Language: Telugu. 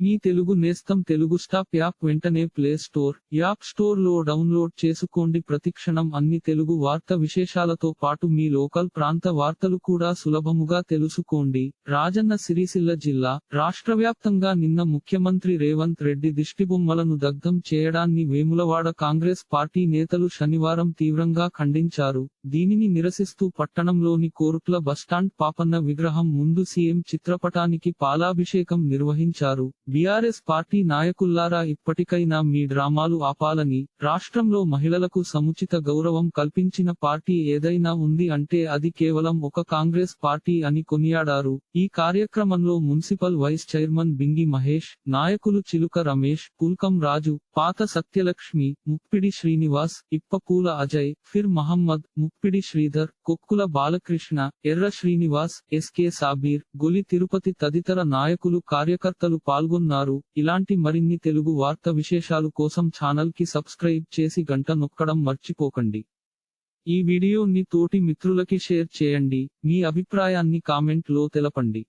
మీ తెలుగు నేస్తం తెలుగు స్టాప్ యాప్ వెంటనే ప్లే స్టోర్ యాప్ స్టోర్లో డౌన్లోడ్ చేసుకోండి. ప్రతిక్షణం అన్ని తెలుగు వార్త విశేషాలతో పాటు మీ లోకల్ ప్రాంత వార్తలు కూడా సులభముగా తెలుసుకోండి. రాజన్న సిరిసిల్ల జిల్లా రాష్ట్ర వ్యాప్తంగా నిన్న ముఖ్యమంత్రి రేవంత్ రెడ్డి దిష్టిబొమ్మలను దగ్ధం చేయడాన్ని వేములవాడ కాంగ్రెస్ పార్టీ నేతలు శనివారం తీవ్రంగా ఖండించారు. దీనిని నిరసిస్తూ పట్టణంలోని కోరుట్ల బస్టాండ్ పాపన్న విగ్రహం ముందు సీఎం చిత్రపటానికి పాలాభిషేకం నిర్వహించారు. బీఆర్ఎస్ పార్టీ నాయకుల్లారా ఇప్పటికైనా మీ డ్రామాలు ఆపాలని రాష్ట్రంలో మహిళలకు సముచిత గౌరవం కల్పించిన పార్టీ ఏదైనా ఉంది అంటే అది కేవలం ఒక కాంగ్రెస్ పార్టీ అని కొనియాడారు. ఈ కార్యక్రమంలో municipal vice chairman Bingi Mahesh నాయకులు చిలుక రమేష్ పుల్కం రాజు పాత సత్యలక్ష్మి ముప్పిడి శ్రీనివాస్ ఇప్పపూల అజయ్ ఫిర్ మహమ్మద్ ముప్పిడి శ్రీధర్ కొక్కుల బాలకృష్ణ ఎర్ర శ్రీనివాస్ ఎస్కే సాబీర్ గొలి తిరుపతి తదితర నాయకులు కార్యకర్తలు పాల్గొన్నారు. ఇలాంటి మరిన్ని తెలుగు వార్త విశేషాలు కోసం ఛానల్కి సబ్స్క్రైబ్ చేసి గంట నొక్కడం మర్చిపోకండి. ఈ వీడియోని తోటి మిత్రులకి షేర్ చేయండి. మీ అభిప్రాయాన్ని కామెంట్లో తెలపండి.